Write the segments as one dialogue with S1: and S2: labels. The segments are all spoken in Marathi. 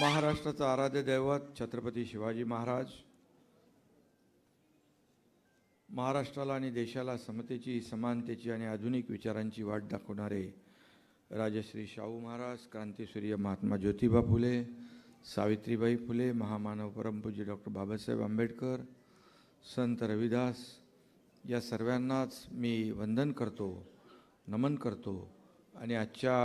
S1: महाराष्ट्राचं आराध्य दैवत छत्रपती शिवाजी महाराज. महाराष्ट्राला आणि देशाला समतेची समानतेची आणि आधुनिक विचारांची वाट दाखवणारे राजश्री शाहू महाराज क्रांतीसूर्य महात्मा ज्योतिबा फुले सावित्रीबाई फुले महामानव परमपूज्य डॉक्टर बाबासाहेब आंबेडकर संत रविदास या सर्वांनाच मी वंदन करतो नमन करतो आणि आजच्या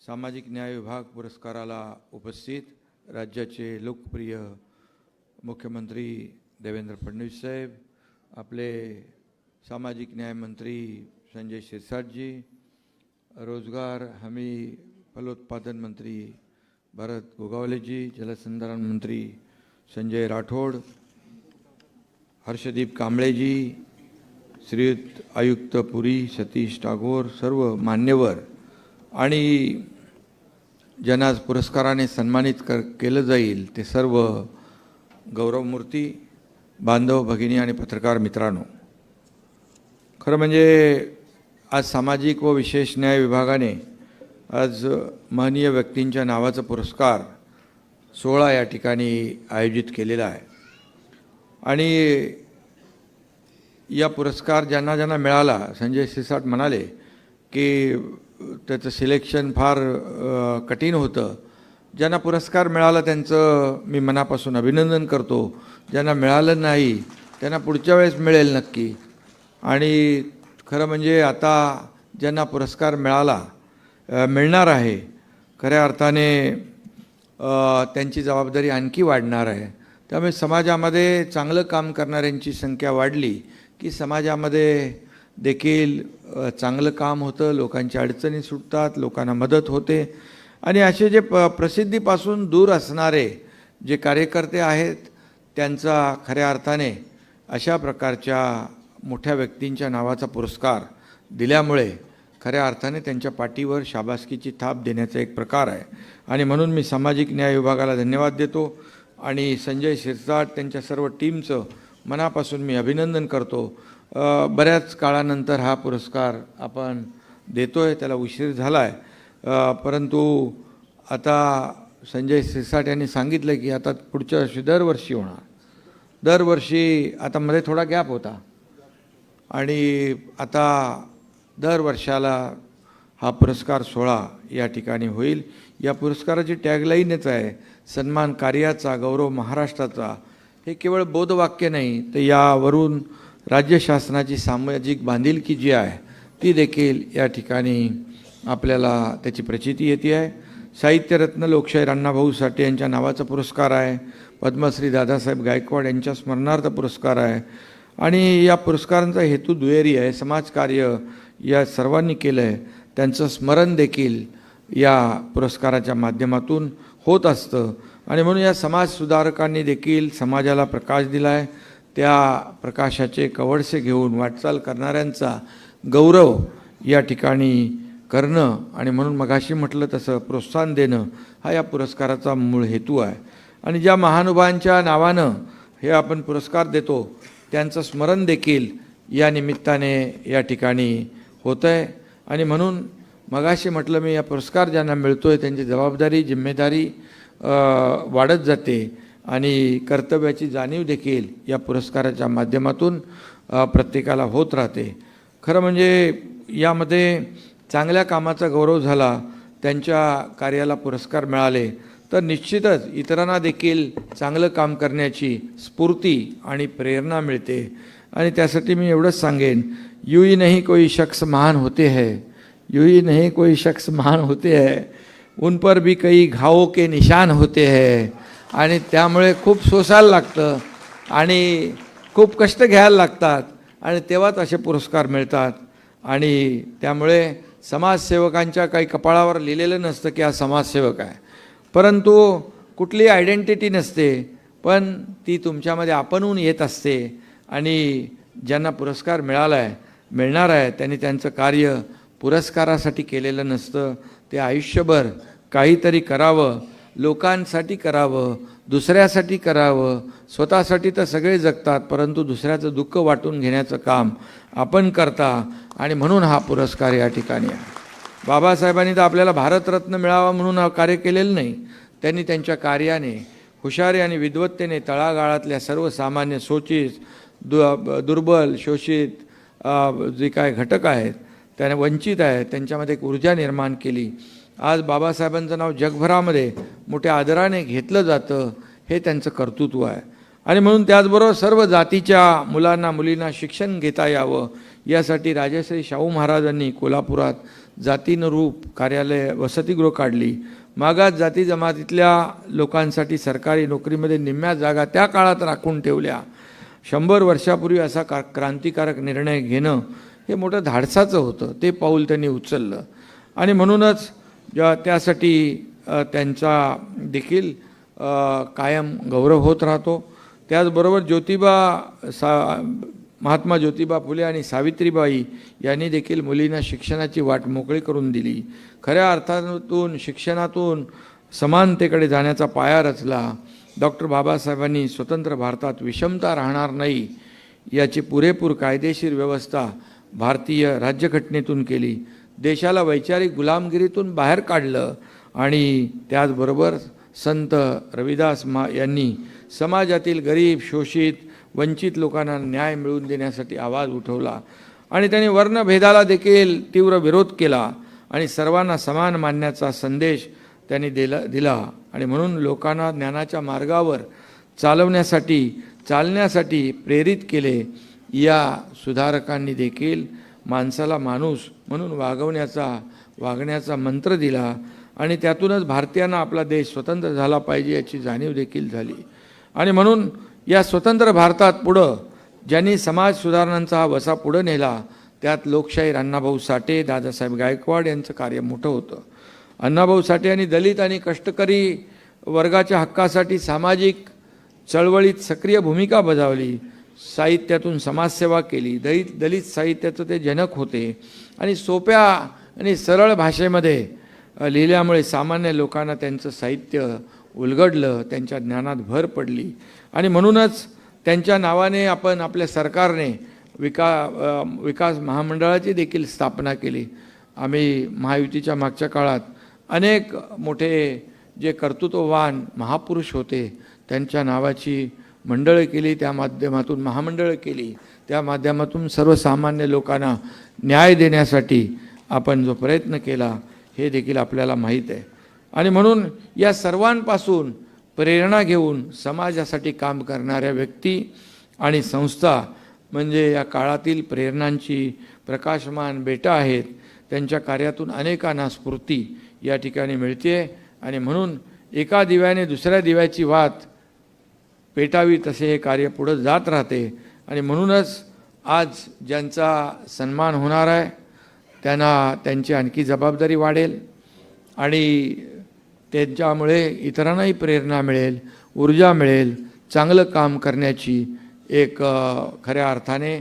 S1: सामाजिक न्याय विभाग पुरस्काराला उपस्थित राज्याचे लोकप्रिय मुख्यमंत्री देवेंद्र फडणवीस साहेब आपले सामाजिक न्याय मंत्री संजय शिरसाटजी रोजगार हमी फलोत्पादन मंत्री भरत गोगावलेजी जलसंधारण मंत्री संजय राठोड हर्षदीप कांबळेजी श्रीयुत आयुक्त पुरी सतीश टागोर सर्व मान्यवर आणि ज्यांना आज पुरस्काराने सन्मानित कर केलं जाईल ते सर्व गौरवमूर्ती बांधव भगिनी आणि पत्रकार मित्रांनो. खरं म्हणजे आज सामाजिक व विशेष न्याय विभागाने आज महनीय व्यक्तींच्या नावाचा पुरस्कार सोहळा या ठिकाणी आयोजित केलेला आहे. आणि या पुरस्कार ज्यांना ज्यांना मिळाला संजय सिसाट म्हणाले की त्याचं सिलेक्शन फार कठीण होतं. ज्यांना पुरस्कार मिळाला त्यांचं मी मनापासून अभिनंदन करतो. ज्यांना मिळालं नाही त्यांना पुढच्या वेळेस मिळेल नक्की. आणि खरं म्हणजे आता ज्यांना पुरस्कार मिळाला मिळणार आहे खऱ्या अर्थाने त्यांची जबाबदारी आणखी वाढणार आहे. त्यामुळे समाजामध्ये चांगलं काम करणाऱ्यांची संख्या वाढली की समाजामध्ये देखील चांगलं काम होतं लोकांच्या अडचणी सुटतात लोकांना मदत होते. आणि असे जे प प्रसिद्धीपासून दूर असणारे जे कार्यकर्ते आहेत त्यांचा खऱ्या अर्थाने अशा प्रकारच्या मोठ्या व्यक्तींच्या नावाचा पुरस्कार दिल्यामुळे खऱ्या अर्थाने त्यांच्या पाठीवर शाबासकीची थाप देण्याचा एक प्रकार आहे. आणि म्हणून मी सामाजिक न्याय विभागाला धन्यवाद देतो आणि संजय शिरसाट त्यांच्या सर्व टीमचं मनापासून मी अभिनंदन करतो. बऱ्याच काळानंतर हा पुरस्कार आपण देतो आहे त्याला उशीर झाला आहे परंतु आता संजय सिरसाट यांनी सांगितलं की आता पुढच्या वर्षी दरवर्षी होणार. दरवर्षी आता मध्ये थोडा गॅप होता. आणि आता दर वर्षाला हा पुरस्कार सोहळा या ठिकाणी होईल. या पुरस्काराची टॅगलाईनच आहे सन्मान कार्याचा गौरव महाराष्ट्राचा. हे केवळ बोधवाक्य नाही तर यावरून राज्य शासनाची सामाजिक बांधिलकी जी आहे ती देखील या ठिकाणी आपल्याला त्याची प्रचिती येते आहे. साहित्यरत्न लोकशाहीर अण्णाभाऊ साठे यांच्या नावाचा पुरस्कार आहे. पद्मश्री दादासाहेब गायकवाड यांच्या स्मरणार्थ पुरस्कार आहे. आणि या पुरस्कारांचा हेतू दुहेरी आहे. समाजकार्य या सर्वांनी केलं आहे त्यांचं स्मरण देखील या पुरस्काराच्या माध्यमातून होत असतं. आणि म्हणून या समाजसुधारकांनी देखील समाजाला प्रकाश दिला आहे त्या प्रकाशाचे कवडसे घेऊन वाटचाल करणाऱ्यांचा गौरव या ठिकाणी करणं आणि म्हणून मगाशी म्हटलं तसं प्रोत्साहन देणं हा या पुरस्काराचा मूळ हेतू आहे. आणि ज्या महानुभावांच्या नावानं हे आपण पुरस्कार देतो त्यांचं स्मरण देखील या निमित्ताने या ठिकाणी होतं आहे आणि म्हणून मगाशी म्हटलं मी या पुरस्कार ज्यांना मिळतो आहे त्यांची जबाबदारी जिम्मेदारी वाढत जाते. आणि कर्तव्याची जाणीव देखील या पुरस्काराच्या माध्यमातून प्रत्येकाला होत राहते. खरं म्हणजे यामध्ये चांगल्या कामाचा गौरव झाला त्यांच्या कार्याला पुरस्कार मिळाले तर निश्चितच इतरांना देखील चांगलं काम करण्याची स्फूर्ती आणि प्रेरणा मिळते. आणि त्यासाठी मी एवढंच सांगेन युई नाही कोई शख्स महान होते है यू नहीं कोई शख्स महान होते है उन पर भी कई घावों के निशान होते हैं आणि त्यामुळे खूप सोसायला लागतं आणि खूप कष्ट घ्यायला लागतात. आणि तेव्हाच असे पुरस्कार मिळतात. आणि त्यामुळे समाजसेवकांच्या काही कपाळावर लिहिलेलं नसतं की हा समाजसेवक आहे. परंतु कुठली आयडेंटिटी नसते पण ती तुमच्यामध्ये आपणहून येत असते. आणि ज्यांना पुरस्कार मिळाला आहे मिळणार आहे त्यांनी त्यांचं कार्य पुरस्कारासाठी केलेलं नसतं. ते आयुष्यभर काहीतरी करावं लोकांसाठी करावं दुसऱ्यासाठी करावं. स्वतःसाठी तर सगळे जगतात परंतु दुसऱ्याचं दुःख वाटून घेण्याचं काम आपण करता आणि म्हणून हा पुरस्कार या ठिकाणी आहे. बाबासाहेबांनी तर आपल्याला भारतरत्न मिळावा म्हणून हा कार्य केलेलं नाही. त्यांनी त्यांच्या कार्याने हुशारी आणि विद्वत्तेने तळागाळातल्या सर्वसामान्य शोषित दु दुर्बल शोषित जे काय घटक आहेत त्यांना वंचित आहेत त्यांच्यामध्ये एक ऊर्जा निर्माण केली. आज बाबासाहेबांचं नाव जगभरामध्ये मोठ्या आदराने घेतलं जातं हे त्यांचं कर्तृत्व आहे. आणि म्हणून त्याचबरोबर सर्व जातीच्या मुलांना मुलींना शिक्षण घेता यावं यासाठी राजश्री शाहू महाराजांनी कोल्हापुरात जातीनुरूप कार्यालय वसतिगृह काढली. मागास जाती जमातीतल्या लोकांसाठी सरकारी नोकरीमध्ये निम्म्या जागा त्या काळात राखून ठेवल्या. शंभर वर्षापूर्वी असा का क्रांतिकारक निर्णय घेणं हे मोठं धाडसाचं होतं ते पाऊल त्यांनी उचललं. आणि म्हणूनच त्यासाठी त्यांचा देखील कायम गौरव होत राहतो. त्याचबरोबर ज्योतिबा सा महात्मा ज्योतिबा फुले आणि सावित्रीबाई यांनी देखील मुलींना शिक्षणाची वाट मोकळी करून दिली. खऱ्या अर्थातून शिक्षणातून समानतेकडे जाण्याचा पाया रचला. डॉक्टर बाबासाहेबांनी स्वतंत्र भारतात विषमता राहणार नाही याची पुरेपूर कायदेशीर व्यवस्था भारतीय राज्यघटनेतून केली. देशाला वैचारिक गुलामगिरीतून बाहेर काढलं आणि त्याचबरोबर संत रविदास मा यांनी समाजातील गरीब शोषित वंचित लोकांना न्याय मिळवून देण्यासाठी आवाज उठवला. आणि त्यांनी वर्णभेदाला देखील तीव्र विरोध केला आणि सर्वांना समान मानण्याचा संदेश त्यांनी दिला दिला. आणि म्हणून लोकांना ज्ञानाच्या मार्गावर चालवण्यासाठी चालण्यासाठी प्रेरित केले या सुधारकांनी देखील माणसाला माणूस म्हणून वागवण्याचा वागण्याचा मंत्र दिला आणि त्यातूनच भारतीयांना आपला देश स्वतंत्र झाला पाहिजे याची जाणीव देखील झाली. आणि म्हणून या स्वतंत्र भारतात पुढं ज्यांनी समाज सुधारणांचा हा वसा पुढं नेला त्यात लोकशाहीर अण्णाभाऊ साठे दादासाहेब गायकवाड यांचं कार्य मोठं होतं. अण्णाभाऊ साठे यांनी दलित आणि कष्टकरी वर्गाच्या हक्कासाठी सामाजिक चळवळीत सक्रिय भूमिका बजावली. साहित्यातून समाजसेवा केली. दलित दलित साहित्याचं ते जनक होते. आणि सोप्या आणि सरळ भाषेमध्ये लिहिल्यामुळे सामान्य लोकांना त्यांचं साहित्य उलगडलं त्यांच्या ज्ञानात भर पडली. आणि म्हणूनच त्यांच्या नावाने आपण आपल्या सरकारने विका विकास महामंडळाची देखील स्थापना केली. आम्ही महायुतीच्या मागच्या काळात अनेक मोठे जे कर्तृत्ववान महापुरुष होते त्यांच्या नावाची मंडळं केली त्या माध्यमातून महामंडळं केली त्या माध्यमातून सर्वसामान्य लोकांना न्याय देण्यासाठी आपण जो प्रयत्न केला हे देखील आपल्याला माहीत आहे. आणि म्हणून या सर्वांपासून प्रेरणा घेऊन समाजासाठी काम करणाऱ्या व्यक्ती आणि संस्था म्हणजे या काळातील प्रेरणांची प्रकाशमान बेटा आहेत त्यांच्या कार्यातून अनेकांना स्फूर्ती या ठिकाणी मिळते आणि म्हणून एका दिव्याने दुसऱ्या दिव्याची वात पेटावी तसे हे कार्य पुढं जात राहते. आणि म्हणूनच आज ज्यांचा सन्मान होणार आहे त्यांना त्यांची आणखी जबाबदारी वाढेल. आणि त्यांच्यामुळे इतरांनाही प्रेरणा मिळेल ऊर्जा मिळेल चांगलं काम करण्याची एक खऱ्या अर्थाने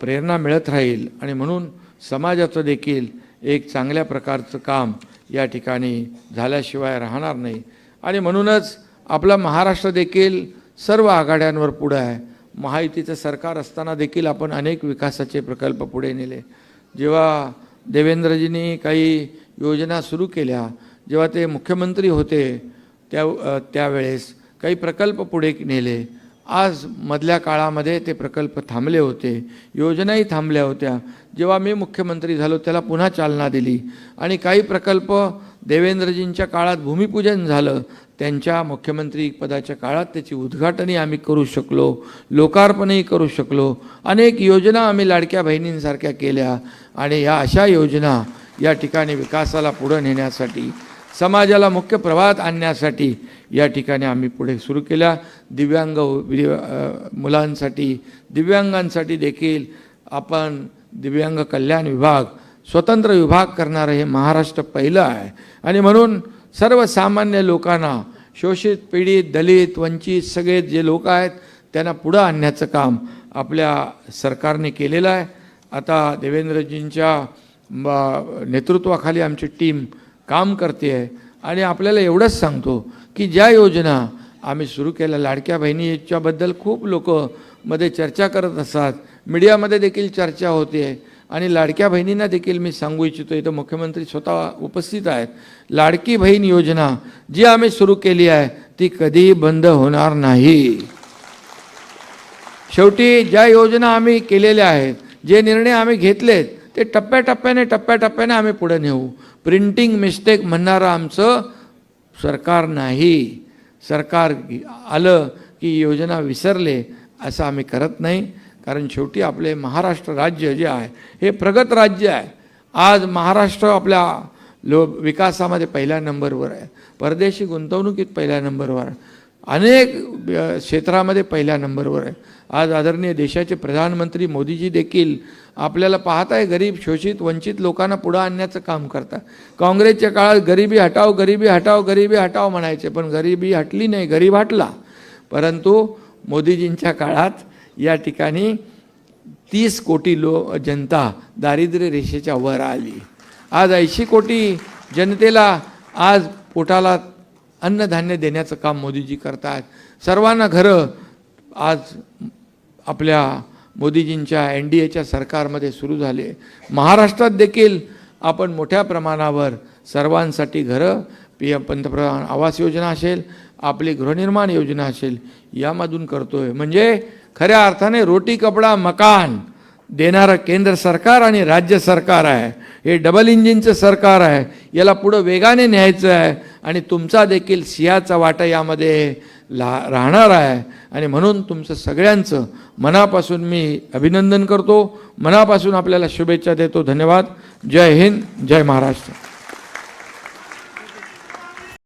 S1: प्रेरणा मिळत राहील. आणि म्हणून समाजाचं देखील एक चांगल्या प्रकारचं काम या ठिकाणी झाल्याशिवाय राहणार नाही. आणि म्हणूनच आपला महाराष्ट्र देखील सर्व आघाड्यांवर पुढं आहे. महायुतीचं सरकार असताना देखील आपण अनेक विकासाचे प्रकल्प पुढे नेले. जेव्हा देवेंद्रजींनी काही योजना सुरू केल्या जेव्हा ते मुख्यमंत्री होते त्या त्यावेळेस काही प्रकल्प पुढे नेले. आज मधल्या काळामध्ये ते प्रकल्प थांबले होते योजनाही थांबल्या होत्या. जेव्हा मी मुख्यमंत्री झालो त्याला पुन्हा चालना दिली. आणि काही प्रकल्प देवेंद्रजींच्या काळात भूमिपूजन झालं. त्यांच्या मुख्यमंत्री पदाच्या काळात त्याची उद्घाटनही आम्ही करू शकलो लोकार्पणही करू शकलो. अनेक योजना आम्ही लाडक्या बहिणींसारख्या केल्या आणि या अशा योजना या ठिकाणी विकासाला पुढं नेण्यासाठी समाजाला मुख्य प्रवाहात आणण्यासाठी या ठिकाणी आम्ही पुढे सुरू केल्या. दिव्यांग मुलांसाठी दिव्यांगांसाठी देखील आपण दिव्यांग कल्याण विभाग स्वतंत्र विभाग करणारं हे महाराष्ट्र पहिलं आहे. आणि म्हणून सर्वसामान्य लोकांना शोषित पीडित दलित वंचित सगळे जे लोक आहेत त्यांना पुढं आणण्याचं काम आपल्या सरकारने केलेलं आहे. आता देवेंद्रजींच्या नेतृत्वाखाली आमची टीम काम करते आहे. आणि आपल्याला एवढंच सांगतो की ज्या योजना आम्ही सुरू केल्या लाडक्या बहिणीच्याबद्दल खूप लोक मध्ये चर्चा करत असतात. मीडियामध्ये देखील चर्चा होते. आणि लाडक्या बहिणींना देखील मी सांगू इच्छितो इथं मुख्यमंत्री स्वतः उपस्थित आहेत. लाडकी बहीण योजना जी आम्ही सुरू केली आहे ती कधीही बंद होणार नाही. शेवटी ज्या योजना आम्ही केलेल्या आहेत जे निर्णय आम्ही घेतलेत ते टप्प्याटप्प्याने टप्प्याटप्प्याने आम्ही पुढे नेऊ. प्रिंटिंग मिस्टेक म्हणणारं आमचं सरकार नाही. सरकार आलं की योजना विसरले असं आम्ही करत नाही. कारण शेवटी आपले महाराष्ट्र राज्य जे आहे हे प्रगत राज्य आहे. आज महाराष्ट्र आपल्या लो विकासामध्ये पहिल्या नंबरवर आहे. परदेशी गुंतवणुकीत पहिल्या नंबरवर आहे. अनेक क्षेत्रामध्ये पहिल्या नंबरवर आहे. आज आदरणीय देशाचे प्रधानमंत्री मोदीजी देखील आपल्याला पाहत आहे गरीब शोषित वंचित लोकांना पुढं आणण्याचं काम करतात. काँग्रेसच्या काळात गरिबी हटाव गरिबी हटाव गरिबी हटाव म्हणायचे पण गरिबी हटली नाही गरीब हटला. परंतु मोदीजींच्या काळात या ठिकाणी तीस कोटी लो जनता दारिद्र्य रेषेच्या वर आली. आज ऐंशी कोटी जनतेला आज पोटाला अन्नधान्य देण्याचं काम मोदीजी करतात. सर्वांना घरं आज आपल्या मोदीजींच्या एन डी एच्या सरकारमध्ये सुरू झाले. महाराष्ट्रात देखील आपण मोठ्या प्रमाणावर सर्वांसाठी घरं पी एम पंतप्रधान आवास योजना असेल आपली गृहनिर्माण योजना असेल यामधून करतो आहे म्हणजे खऱ्या अर्थाने रोटी कपडा मकान देणारं केंद्र सरकार आणि राज्य सरकार आहे. हे डबल इंजिनचं सरकार आहे. याला पुढं वेगाने न्यायचं आहे आणि तुमचा देखील सिंहाचा वाटा यामध्ये ला राहणार आहे. आणि म्हणून तुमचं सगळ्यांचं मनापासून मी अभिनंदन करतो. मनापासून आपल्याला शुभेच्छा देतो. धन्यवाद. जय हिंद. जय महाराष्ट्र.